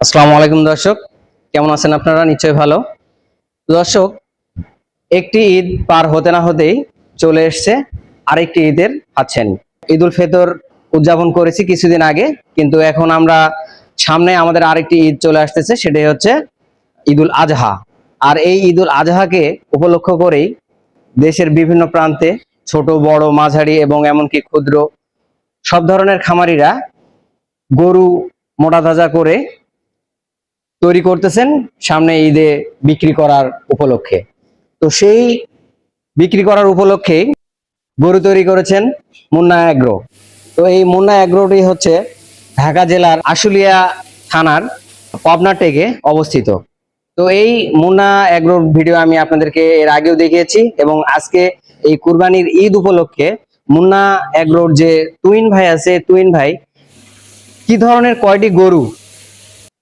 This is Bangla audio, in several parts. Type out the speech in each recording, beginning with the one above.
আসসালামু আলাইকুম দর্শক। কেমন আছেন আপনারা? নিশ্চয়ই ভালো। দর্শক, একটি ঈদ পার হতে না হতেই চলে এসছে আরেকটি ঈদের আছেন ঈদ উল ফিতর উদযাপন করেছি কিছুদিন আগে, কিন্তু এখন আমরা সামনে আমাদের আরেকটি ঈদ চলে আসতেছে, সেটাই হচ্ছে ঈদুল আজহা। আর এই ঈদুল আজহাকে উপলক্ষ করেই দেশের বিভিন্ন প্রান্তে ছোট, বড়, মাঝারি এবং এমনকি ক্ষুদ্র সব ধরনের খামারিরা গরু মোটা তাজা করে তৈরি করতেছেন সামনে ঈদে বিক্রি করার উপলক্ষে। তো সেই বিক্রি করার উপলক্ষে গরু তৈরি করেছেন মুন্না অ্যাগ্রো। তো এই মুন্না অ্যাগ্রোটি হচ্ছে ঢাকা জেলার আশুলিয়া থানার পাবনা টেকে অবস্থিত। তো এই মুন্না অ্যাগ্রোর ভিডিও আমি আপনাদেরকে এর আগেও দেখিয়েছি এবং আজকে এই কুরবানির ঈদ উপলক্ষে মুন্না অ্যাগ্রোর যে টুইন ভাই আছে টুইন ভাই, কি ধরনের কয়টি গরু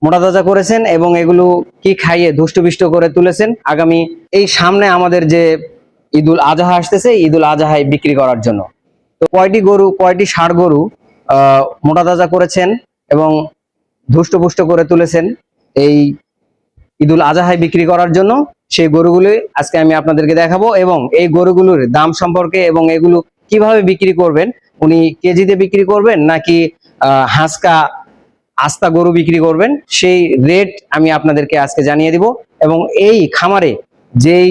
মোটা তাজা করেছেন এবং এগুলো কি খাইয়ে ধুষ্টপুষ্ট করে তুলেছেন? আগামী এই সামনে আমাদের যে ঈদুল আজহা আসতেছে ঈদুল আজহায় বিক্রি করার জন্য। তো কয়টি গরু কয়টি ষাড় গরু আহ, মোটা তাজা করেছেন এবং ধুষ্টপুষ্ট করে তুলেছেন এই ঈদুল আজহায় বিক্রি করার জন্য? সেই গরুগুলি আজকে আমি আপনাদেরকে দেখাবো এবং এই গরুগুলোর দাম সম্পর্কে এবং এগুলো কীভাবে বিক্রি করবেন উনি কেজিতে বিক্রি করবেন নাকি হাঁসকা আস্তা গরু বিক্রি করবেন, সেই রেট আমি আপনাদেরকে আজকে জানিয়ে দিব এবং এই খামারে যেই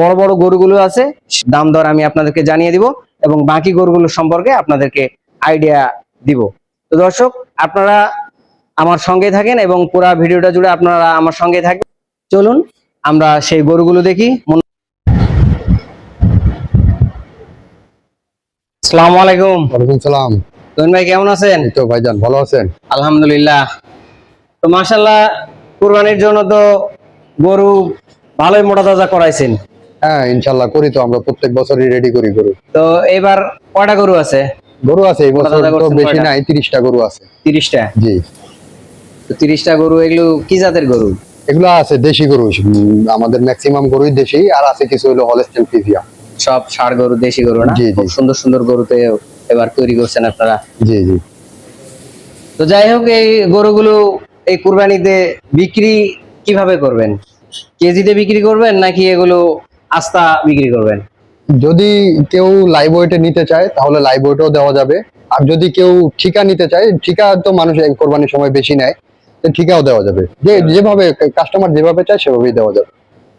বড় বড় গরুগুলো আছে, দাম দর আমি আপনাদেরকে জানিয়ে দিব এবং বাকি গরুগুলো সম্পর্কে আপনাদেরকে আইডিয়া দিব। তো দর্শক, আপনারা আমার সঙ্গে থাকেন এবং পুরো ভিডিওটা জুড়ে আপনারা আমার সঙ্গে থাকবেন। চলুন, আমরা সেই গরুগুলো দেখি। আসসালামু আলাইকুম। ওয়ালাইকুম সালাম। তৈন ভাই কেমন আছেন? তো ভাইজান ভালো আছেন? আলহামদুলিল্লাহ। তো মাশাল্লাহ কুরবানির জন্য তো গরু ভালোই মোটা তাজা করাইছেন। হ্যাঁ ইনশাল্লাহ করি তো আমরা প্রত্যেক বছরই রেডি করি গরু। তো এবার কয়টা গরু আছে? গরু আছে এই বছর তো বেশি নাই তিরিশটা গরু আছে। তিরিশটা? জি। তো তিরিশটা গরু এগুলো কি জাতের গরু? এগুলো আছে দেশি গরু আমাদের ম্যাক্সিমাম গরুই দেশি আর আছে কিছু হলো হলস্টেন ফিজিয়া সব ষাড় গরু দেশি গরু না। খুব সুন্দর সুন্দর গরুতে এবার তৈরি করছেন আপনারা। জি জি। তো যাই হোক এই গরুগুলো এই কুরবানিতে বিক্রি কীভাবে করবেন? কেজিতে বিক্রি করবেন নাকি এগুলো আস্তা বিক্রি করবেন? যদি কেউ লাইভ ওয়েটে নিতে চায় তাহলে লাইভ ওয়েটও দেওয়া যাবে। আর যদি কেউ ঠিকা নিতে চায় ঠিকা তো মানুষ কোরবানির সময় বেশি নেয় তো ঠিকাও দেওয়া যাবে। যে যেভাবে কাস্টমার যেভাবে চায় সেভাবেই দেওয়া যাবে।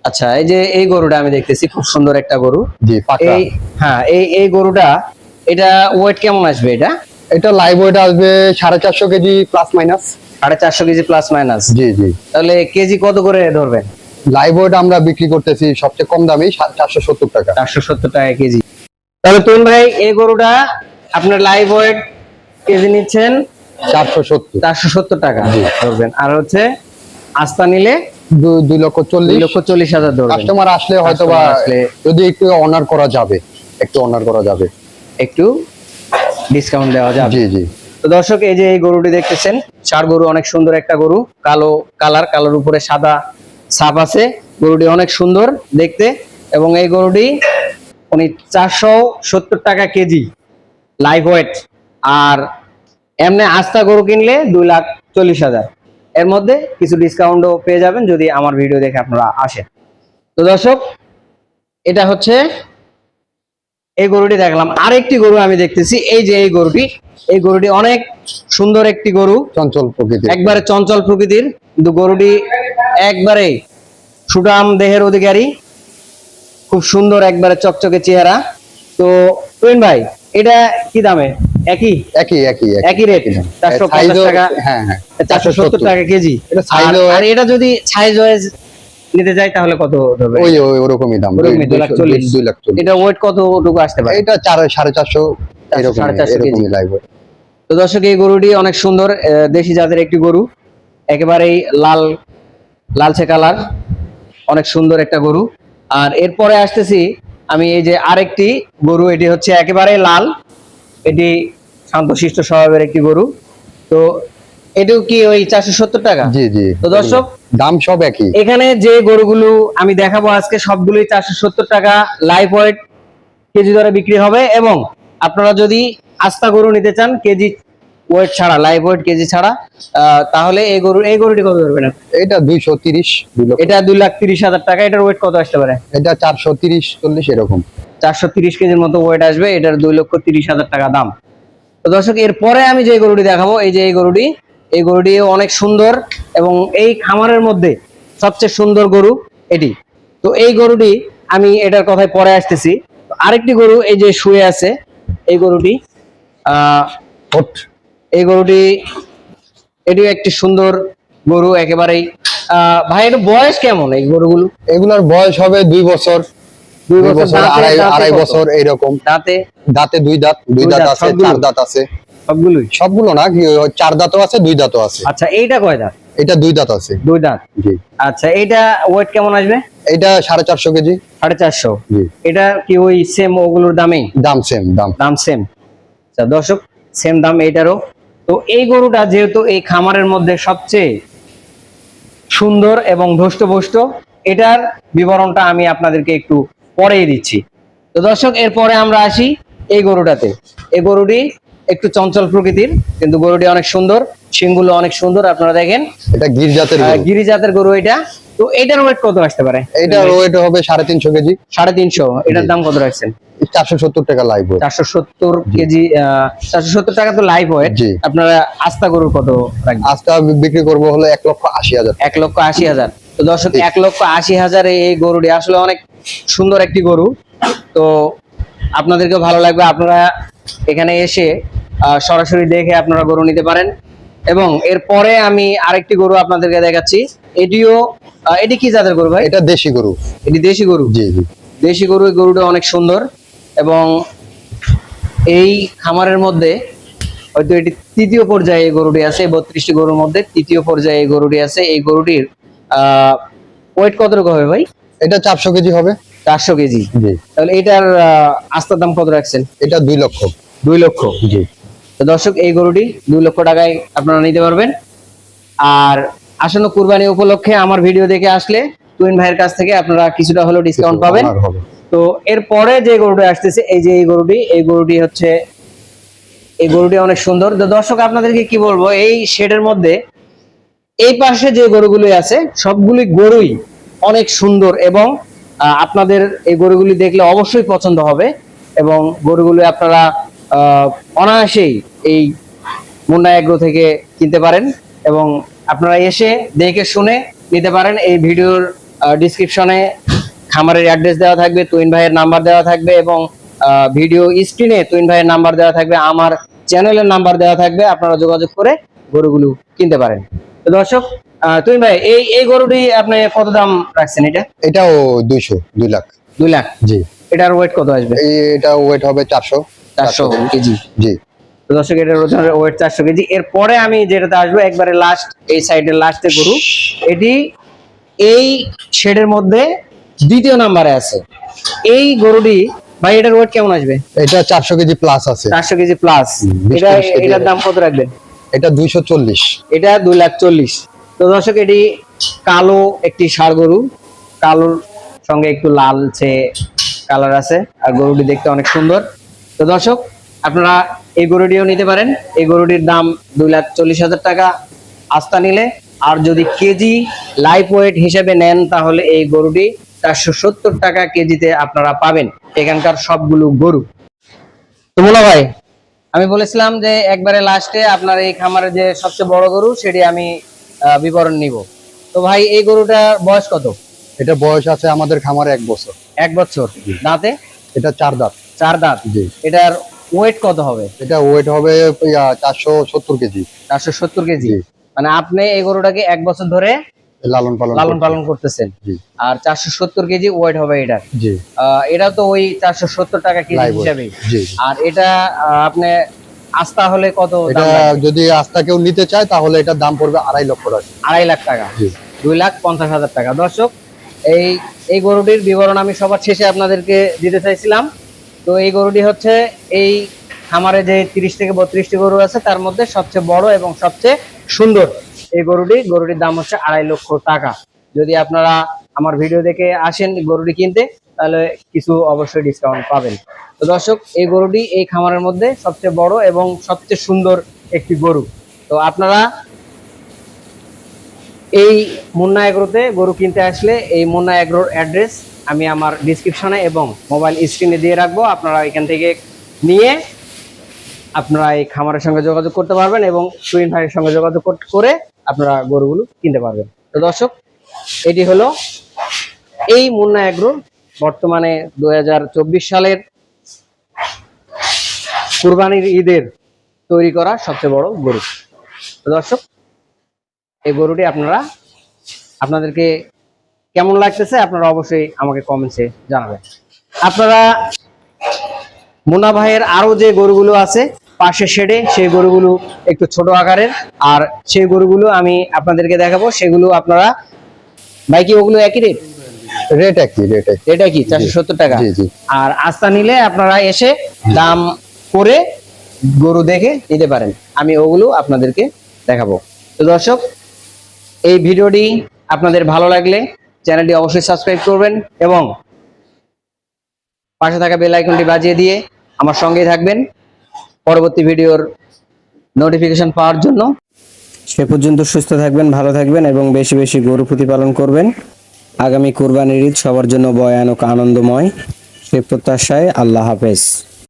আচ্ছা এই যে এই গরুটা আমি দেখতেছি খুব সুন্দর একটা গরু। জি এই হ্যাঁ এই এই গরুটা এটা ওয়েট কেমন আসবে এটা? এটা লাইভ ওয়েট আসবে সাড়ে চারশো কেজি প্লাস মাইনাস সাড়ে চারশো কেজি প্লাস মাইনাস জি জি। তাহলে কেজি কত করে ধরবেন? লাইভ ওয়েট আমরা বিক্রি করতেছি সবচেয়ে কম দামে চারশো সত্তর টাকা। চারশো সত্তর টাকা কেজি। তাহলে তুন ভাই এই গরুটা আপনার লাইভ ওয়েট কেজি নিচ্ছেন? চারশো সত্তর। চারশো সত্তর টাকা জি। ধরবেন। আর হচ্ছে আস্তা নিলে দুই লক্ষ চল্লিশ। লক্ষ চল্লিশ হাজার ধরবেন। কাস্টমার আসলে হয়তো বা আসলে- যদি একটু অনার করা যাবে একটু অনার করা যাবে। একটু ডিসকাউন্ট দেওয়া যাবে। জি জি। তো দর্শক এই যে এই গরুটি দেখতেছেন চার গরু অনেক সুন্দর একটা গরু কালো কালার কালোর উপরে সাদা ছাপ আছে। গরুটি অনেক সুন্দর দেখতে এবং এই গরুটি উনি চারশো সত্তর টাকা কেজি লাইভ ওয়েট আর এমনি আস্তা গরু কিনলে দুই লাখ চল্লিশ হাজার। এর মধ্যে কিছু ডিসকাউন্টও পেয়ে যাবেন যদি আমার ভিডিও দেখে আপনারা আসেন। তো দর্শক এটা হচ্ছে এই গরুটি দেখলাম। আরেকটি গরু আমি দেখতেছি। এই যে এই গরুটি এই গরুটি অনেক সুন্দর একটি গরু। চঞ্চল প্রকৃতি একবারে চঞ্চল প্রকৃতির। কিন্তু গরুটি একবারে সুটাম দেহের অধিকারী। খুব সুন্দর একবারে চকচকে চেহারা। তো তুইন ভাই এটা কি দামে? একই? একই একই একই। রেট চারশো পঞ্চাশ টাকা? হ্যাঁ হ্যাঁ। চারশো সত্তর টাকা কেজি। এটা আর এটা যদি সাইজ ওয়াইজ নিতে চাই তাহলে কত ধরবে? ওই ওই ওরকমই দাম। দুই- লাখ চল্লিশ। দুই লাখ চল্লিশ। এটা ওয়েট কতটুকু আসতে পারে? এটা চার সাড়ে চারশো এরকম। এরকমই লাইভ তো দর্শক এই গরুটি অনেক সুন্দর দেশি জাতের একটি গরু। একেবারেই লাল লালচে কালার অনেক সুন্দর একটা গরু। আর এরপরে আসতেছি আমি এই যে আরেকটি গরু এটি হচ্ছে একেবারে লাল। এটি শান্তশিষ্ট স্বভাবের একটি গরু। তো এটিও কি ওই চারশো সত্তর টাকা? জি জি। তো দর্শক দাম সব একই। এখানে যে গরুগুলো আমি দেখাবো আজকে সবগুলোই চারশো সত্তর টাকা লাইভ ওয়েট কেজি দরে বিক্রি হবে এবং আপনারা যদি আস্তা গরু নিতে চান কেজি ওয়েট ছাড়া লাইভ ওয়েট কেজি ছাড়া তাহলে এই গরু এই গরুটি কত ধরবেন? এটা দুইশো তিরিশ এটা দুই লাখ তিরিশ হাজার টাকা এটার ওয়েট কত আসতে পারে? এটা চারশো তিরিশ চল্লিশ এরকম। চারশো তিরিশ কেজির মতো ওয়েট আসবে এটার দুই লক্ষ তিরিশ হাজার টাকা দাম। তো দর্শক এরপরে আমি যে গরুটি দেখাবো এই যে এই গরুটি এই গরুটি অনেক সুন্দর এবং এই খামারের মধ্যে সবচেয়ে সুন্দর গরু এটি। তো এই গরুটি আমি এটার কথায় পরে আসতেছি। আরেকটি গরু এই যে শুয়ে আছে এই গরুটি এই গরুটি এটিও একটি সুন্দর গরু একেবারেই। আহ ভাই এটা বয়স কেমন এই গরুগুলো? এগুলোর বয়স হবে দুই বছর। দুই বছর আড়াই আড়াই বছর এইরকম। দাঁতে? দাঁতে দুই দাঁত দুই দাঁত, আছে চার দাঁত আছে। সবগুলোই? সবগুলো না চার দাঁতও আছে দুই দাঁতও আছে। আচ্ছা এইটা কয় দাঁত? এটা দুই দাঁত আছে। দুই দাঁত? জি। আচ্ছা এইটা ওয়েট কেমন আসবে? এটা সাড়ে চারশো কেজি। সাড়ে চারশো? জি। এটা কি ওই সেম ওগুলোর দামেই? দাম সেম দাম। দাম সেম আচ্ছা দর্শক সেম দাম এইটারও। তো এই গরুটা যেহেতু এই খামারের মধ্যে সবচেয়ে সুন্দর এবং ধষ্টপুষ্ট এটার বিবরণটা আমি আপনাদেরকে একটু পরেই দিচ্ছি। তো দর্শক এরপরে আমরা আসি এই গরুটাতে। এই গরুটি একটু চঞ্চল প্রকৃতির কিন্তু গরুটি অনেক সুন্দর শিংগুলো অনেক সুন্দর আপনারা দেখেন। এটা গির জাতের গরু। জাতের গরু এটা। তো এটার ওয়েট কত আসতে পারে? এটা ওয়েট হবে সাড়ে তিনশো কেজি। সাড়ে তিনশো। এটার দাম কত রাখছেন? চারশো সত্তর টাকা লাইভ চারশো সত্তর কেজি চারশো সত্তর টাকা তো লাইভ ওয়েট আপনারা আস্তা গরুর কত বিক্রি করব হলো এক লক্ষ আশি হাজার। এক লক্ষ আশি হাজার। তো দর্শক। এক লক্ষ আশি হাজারে এই গরুটি আসলে অনেক সুন্দর একটি গরু। তো আপনাদেরকে ভালো লাগবে। আপনারা এখানে এসে সরাসরি দেখে আপনারা গরু নিতে পারেন। এবং এরপরে আমি আরেকটি গরু আপনাদেরকে দেখাচ্ছি। এটিও এটি কি জাতের গরু ভাই? এটা দেশি গরু। এটি দেশি গরু? জি জি। দেশি গরু এই গরুটা অনেক সুন্দর। এবং এই খামারের মধ্যে হয়তো এটি তৃতীয় পর্যায়ে এই গরুটি আছে বত্রিশটি গরুর মধ্যে তৃতীয় পর্যায়ে এই গরুটি আছে। এই গরুটির আহ ওয়েট কতটুকু হবে ভাই? এটা চারশো কেজি হবে। চারশো কেজি। জি। তাহলে এটার আস্তার দাম কত রাখছেন? এটা দুই লক্ষ। দুই লক্ষ। জি। তো দর্শক এই গরুটি দুই লক্ষ টাকায় আপনারা নিতে পারবেন। আর আসন্ন কুরবানি উপলক্ষে আমার ভিডিও দেখে আসলে তুইন ভাইয়ের কাছ থেকে আপনারা কিছুটা হলেও ডিসকাউন্ট পাবেন। তো এরপরে যে গরুটি আসতেছে এই যে এই গরুটি এই গরুটি হচ্ছে এই গরুটি অনেক সুন্দর। তো দর্শক আপনাদেরকে কি বলব এই শেডের মধ্যে এই পাশে যে গরুগুলি আছে সবগুলি গরুই অনেক সুন্দর এবং আপনাদের এই গরুগুলি দেখলে অবশ্যই পছন্দ হবে এবং গরুগুলি আপনারা অনায়াসেই এই মুন্না এগ্রো থেকে কিনতে পারেন এবং আপনারা এসে দেখে শুনে নিতে পারেন। এই ভিডিওর ডিসক্রিপশনে খামারের অ্যাড্রেস দেওয়া থাকবে তুইন ভাইয়ের নাম্বার দেওয়া থাকবে এবং ভিডিও স্ক্রিনে তুইন ভাইয়ের নাম্বার দেওয়া থাকবে আমার চ্যানেলের নাম্বার দেওয়া থাকবে আপনারা যোগাযোগ করে গরুগুলো কিনতে পারেন। তো দর্শক তুইন ভাই এই এই গরুটি আপনি কত দাম রাখছেন এটা? এটাও দুইশো দুই লাখ। দুই লাখ। জি। এটার ওয়েট কত আসবে? এটা ওয়েট হবে চারশো। চারশো কেজি। জি। তো দর্শক এটার ওজনের ওয়েট চারশো কেজি। এরপরে আমি যেটাতে আসব একবারে লাস্ট এই সাইডের লাস্টে গরু। এটি এই শেডের মধ্যে দ্বিতীয় নাম্বারে আছে। এই গরুটি ভাই এটার ওয়েট কেমন আসবে? এটা চারশো কেজি প্লাস আছে। চারশো কেজি প্লাস এটা এটার দাম কত রাখবেন? এটা দুইশো চল্লিশ। এটা দুই লাখ চল্লিশ। তো দর্শক এটি কালো একটি ষাড় গরু। কালোর সঙ্গে একটু লালচে কালার আছে আর গরুটি দেখতে অনেক সুন্দর। তো দর্শক, আপনারা এই গরুটিও নিতে পারেন। এই গরুটির দাম দুই লাখ চল্লিশ হাজার টাকা আস্তা নিলে। আর যদি কেজি লাইফ ওয়েট হিসেবে নেন, তাহলে এই গরুটি চারশো সত্তর টাকা কেজিতে আপনারা পাবেন। এখানকার সবগুলো গরু। তো মোলা ভাই, আমি বলেছিলাম যে একবারে লাস্টে আপনার এই খামারের যে সবচেয়ে বড় গরু, সেটি আমি বিবরণ নিব। তো ভাই, এই গরুটার বয়স কত? এটা বয়স আছে আমাদের খামারে এক বছর। এক বছর? দাঁতে? এটা চার দাঁত। চার দাঁত? জি। এটার ওয়েট কত হবে? এটা ওয়েট হবে চারশো সত্তর কেজি। চারশো সত্তর কেজি? মানে আপনি এই গরুটাকে এক বছর ধরে লালন পালন লালন পালন করতেছেন। আর চারশো সত্তর কেজি ওয়েট হবে আহ, এটা তো ওই চারশো সত্তর টাকা কেজি হিসাবে। আর এটা আপনি আস্থা হলে কত এটা যদি আস্থা কেউ নিতে চায় তাহলে এটার দাম পড়বে আড়াই লক্ষ টাকা। আড়াই লাখ টাকা। দুই লাখ পঞ্চাশ হাজার টাকা। দর্শক এই এই গরুটির বিবরণ আমি সবার শেষে আপনাদেরকে দিতে চাইছিলাম। তো এই গরুটি হচ্ছে এই খামারে যে তিরিশ থেকে বত্রিশটি গরু আছে, তার মধ্যে সবচেয়ে বড় এবং সবচেয়ে সুন্দর এই গরুটি। গরুটির দাম হচ্ছে আড়াই লক্ষ টাকা। যদি আপনারা আমার ভিডিও দেখে আসেন গরুটি কিনতে, তাহলে কিছু অবশ্যই ডিসকাউন্ট পাবেন। তো দর্শক, এই গরুটি এই খামারের মধ্যে সবচেয়ে বড় এবং সবচেয়ে সুন্দর একটি গরু। তো আপনারা এই মুন্না এগ্রোতে গরু কিনতে আসলে এই মুন্না এগ্রোর অ্যাড্রেস আমি আমার ডিসক্রিপশনে এবং মোবাইল স্ক্রিনে দিয়ে রাখব। আপনারা এখান থেকে নিয়ে আপনারা এই খামারের সঙ্গে যোগাযোগ করতে পারবেন এবং সুইন ভাইয়ের সঙ্গে যোগাযোগ করে আপনারা গরুগুলো কিনতে পারবেন। তো দর্শক, এটি হলো এই মুন্না এগ্রো বর্তমানে দু হাজার চব্বিশ সালের কুরবানির ঈদের তৈরি করা সবচেয়ে বড় গরু। দর্শক এই গরুটি আপনারা আপনাদেরকে কেমন লাগতেছে আপনারা অবশ্যই আমাকে কমেন্টসে জানাবেন। আপনারা মুন্না ভাইয়ের আরও যে গরুগুলো আছে পাশে শেডে সেই গরুগুলো একটু ছোট আকারের আর সেই গরুগুলো আমি আপনাদেরকে দেখাবো সেগুলো আপনারা ভাই কি ওগুলো একই রেট রেট একই রেট একই। এটা কি চারশো সত্তর টাকা। জি জি। আর আস্থা নিলে আপনারা এসে দাম করে গরু দেখে নিতে পারেন। আমি ওগুলো আপনাদেরকে দেখাবো। তো দর্শক এই ভিডিওটি আপনাদের ভালো লাগলে চ্যানেলটি অবশ্যই সাবস্ক্রাইব করবেন এবং পাশে থাকা বেল আইকনটি বাজিয়ে দিয়ে আমার সঙ্গেই থাকবেন। পরবর্তী ভিডিওর নোটিফিকেশন পাওয়ার জন্য সে পর্যন্ত সুস্থ থাকবেন, ভালো থাকবেন এবং বেশি বেশি গরু প্রতিপালন করবেন। আগামী কোরবানির ঈদ সবার জন্য বয়ানক আনন্দময়। সে প্রত্যাশায় আল্লাহ হাফেজ।